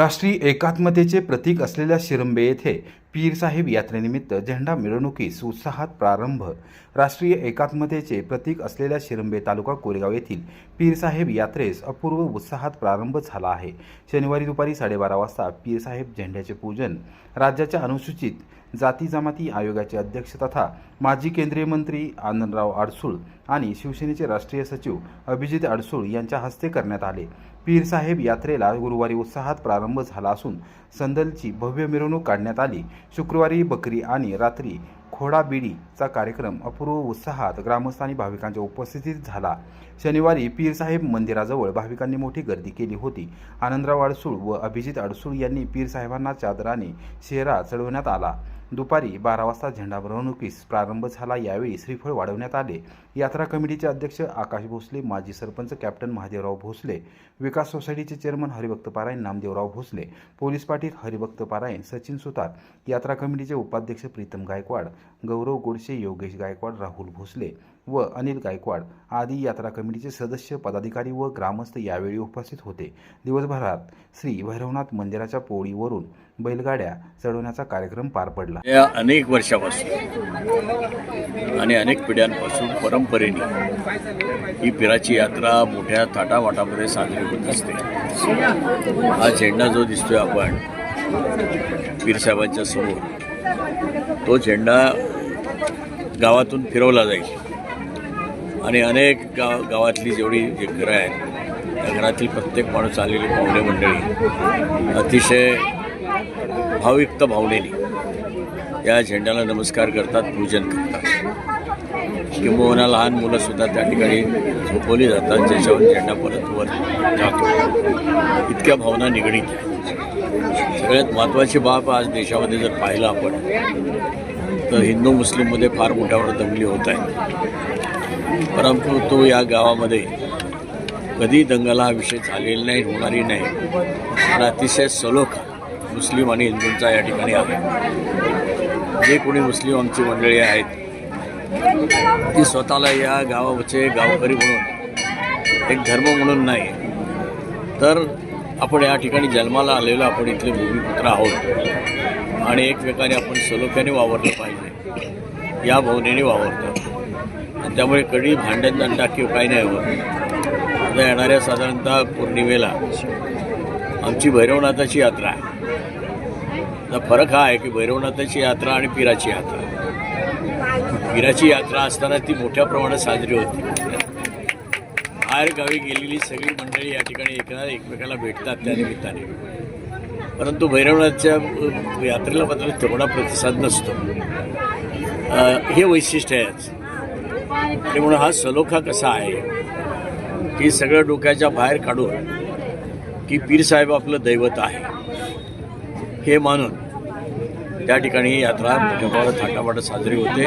राष्ट्रीय एकात्मतेचे प्रतीक असलेल्या शिरंबे येथे पीरसाहेब यात्रेनिमित्त झेंडा मिरवणुकीस उत्साहात प्रारंभ. राष्ट्रीय एकात्मतेचे प्रतीक असलेल्या शिरंबे तालुका कोरेगाव येथील पीरसाहेब यात्रेस अपूर्व उत्साहात प्रारंभ झाला आहे. शनिवारी दुपारी साडेबारा वाजता पीरसाहेब झेंड्याचे पूजन राज्याच्या अनुसूचित जाती जमाती आयोगाचे अध्यक्ष तथा माजी केंद्रीय मंत्री आनंदराव अडसूळ आणि शिवसेनेचे राष्ट्रीय सचिव अभिजित अडसूळ यांच्या हस्ते करण्यात आले. पीरसाहेब यात्रेला गुरुवारी उत्साहात प्रारंभ झाला असून संदलची भव्य मिरवणूक काढण्यात आली. शुक्रवारी बकरी आणि रात्री खोडाबिडीचा कार्यक्रम अपूर्व उत्साहात ग्रामस्थानी भाविकांच्या उपस्थितीत झाला. शनिवारी पीरसाहेब मंदिराजवळ भाविकांनी मोठी गर्दी केली होती. आनंदराव अडसूळ व अभिजित अडसूळ यांनी पीरसाहेबांना चादराने शेरा चढवण्यात आला. दुपारी बारा वाजता झेंडा मिरवणुकीस प्रारंभ झाला. यावेळी श्रीफळ वाढवण्यात आले. यात्रा कमिटीचे अध्यक्ष आकाश भोसले माजी सरपंच कॅप्टन महादेवराव भोसले विकास सोसायटीचे चेअरमन हरिभक्त पारायण नामदेवराव भोसले पोलीस पाटील हरिभक्त पारायण सचिन सुतार यात्रा कमिटीचे उपाध्यक्ष प्रीतम गायकवाड गौरव गोडसे योगेश गायकवाड राहुल भोसले व अनिल गायकवाड आदी यात्रा कमिटीचे सदस्य पदाधिकारी व ग्रामस्थ यावेळी उपस्थित होते. दिवसभरात श्री भैरवनाथ मंदिराच्या पोळीवरून बैलगाड्या चढवण्याचा कार्यक्रम पार पडला. या अनेक वर्षापासून आणि अनेक पिढ्यांपासून परंपरेने ही पिराची यात्रा मोठ्या थाटामाटामध्ये साजरी होत असते. हा झेंडा जो दिसतोय आपण पीरसाहेबांच्या समोर तो झेंडा गावातून फिरवला जाईल. आणि अनेक गाव गावातली जेवढी जे घरं आहेत त्या घरातील प्रत्येक माणूस आलेली पाहुणे मंडळी अतिशय भाविकता भावनेने या झेंड्याला नमस्कार करतात पूजन करतात. किंबहुना लहान मुलंसुद्धा त्या ठिकाणी झोपवली जातात ज्याच्यावर झेंडा परत वर जातो. इतक्या भावना निगडीत आहेत. सगळ्यात महत्त्वाची बाब आज देशामध्ये जर पाहिलं आपण तर हिंदू मुस्लिममध्ये फार मोठ्यावर दंगली होत आहेत. परंतु तो या गावामध्ये कधी दंगला हा विषय झालेला नाही होणारी नाही. पण अतिशय सलोखा मुस्लिम आणि हिंदूंचा या ठिकाणी आहे जे कोणी मुस्लिम आमची मंडळी आहेत ती स्वतःला या गावाचे गावकरी म्हणून एक धर्म म्हणून नाही. तर आपण या ठिकाणी जन्माला आलेलो आपण इथले भूमिपुत्र आहोत. आणि एकमेकाने आपण सलोख्याने वावरलं पाहिजे. या भावनेने वावरतो. आणि त्यामुळे कधी भांडण दंडा किंवा काही नाही होत. आता येणाऱ्या साधारणतः पौर्णिमेला आमची भैरवनाथाची यात्रा आहे. फरक हा आहे की भैरवनाथाची यात्रा आणि पिराची यात्रा. पिराची यात्रा असताना ती मोठ्या प्रमाणात साजरी होती. बाहेर गावी गेलेली सगळी मंडळी या ठिकाणी एका एकमेकाला भेटतात त्या निमित्ताने. परंतु भैरवनाथच्या यात्रेला मात्र तेवढा प्रतिसाद नसतो. हे वैशिष्ट्य आहेच आणि म्हणून हा सलोखा कसा आहे की सगळं डोक्याच्या बाहेर काढून की पीरसाहेब आपलं दैवत आहे. हे मानून त्या ठिकाणी ही यात्रा मोठ्या प्रमाणात थाटामाटात साजरी होते.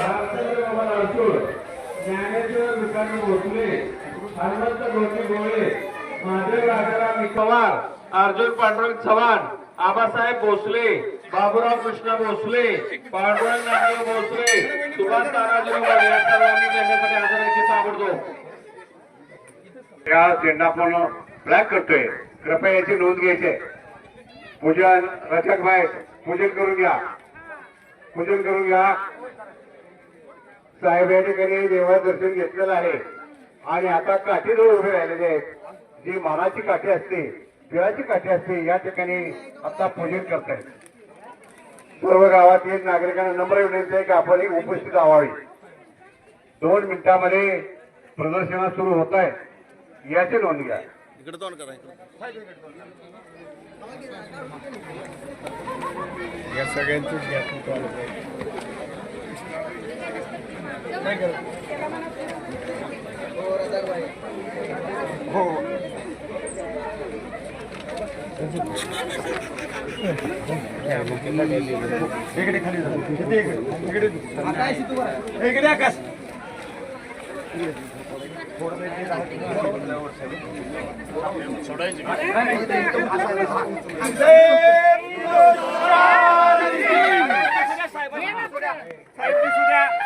रामचंद्र बाबा राठोड ज्ञानेश्वर विकास भोसले हनुमंत गोटे गोळे महादेव राजाराम पवार अर्जुन पांडुरंग चव्हाण आबासाहेब भोसले बाबुराव कृष्ण भोसले पांडुरंग नारायण भोसले सुभाष ताराजी मोरे या सर्वांनी त्यांच्यासाठी हजर ताबडतोब. या झेंडा आपण ब्लॅक करतोय. कृपया याची नोंद घ्यायची. पूजन रचक भाई पूजन करून घ्या. पूजन करून घ्या. साहेब या ठिकाणी देवा दर्शन घेतलेलं आहे आणि आता काठीजवळ उभे राहिलेले आहेत. जी मानाची काठी असते देवाची काठी असते या ठिकाणी आता पूजन करतायत. सर्व गावातील नागरिकांना नम्र विनंती आहे की आपण उपस्थित व्हावी दोन मिनिटांमध्ये प्रदर्शन सुरू होत आहे याची नोंद घ्या. हो इकडे खाली इकडे इकडे आकाश सोडायची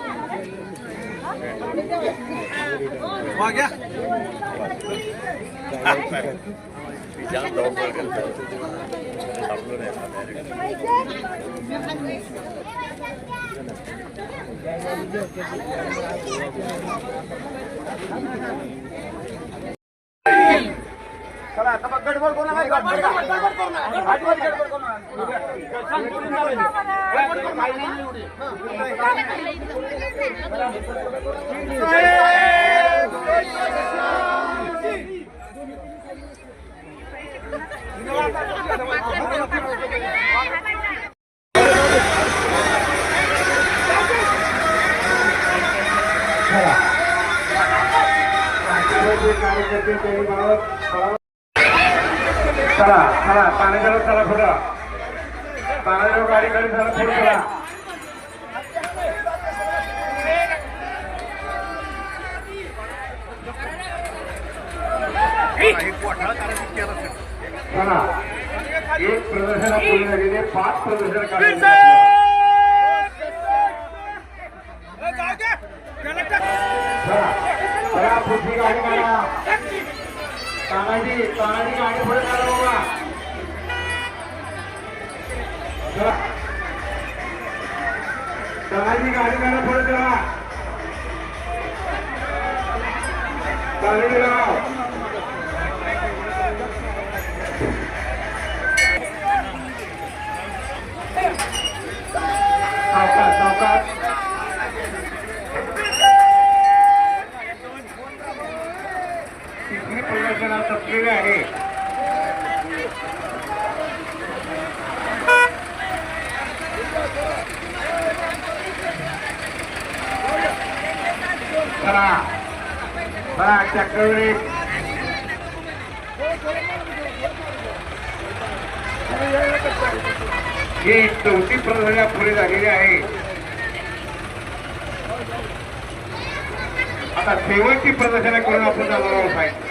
जाम आता direct. कार्यकर्ते चला पुढं तानाजीराव गाडीकडे पुढे चला चला एक प्रदर्शन पूर्ण झालेले पाच प्रदर्शन काढा. तानाजी तानाजी गाडी पुढे काढा गाडी काढा पुढे चला. करा. चला चक्रवरी ही चौथी प्रदर्शना पुढे झालेली आहे. आता शेवटची प्रदर्शना करून आपण जाणार आहोत साहेब.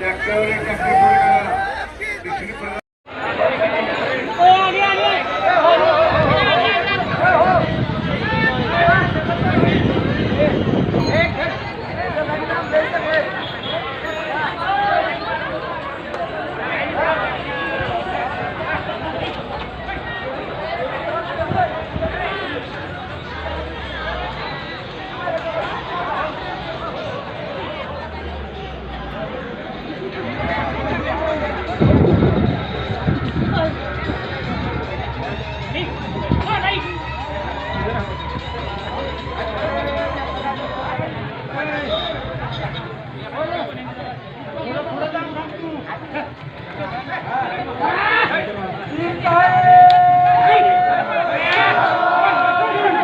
चक्रवरी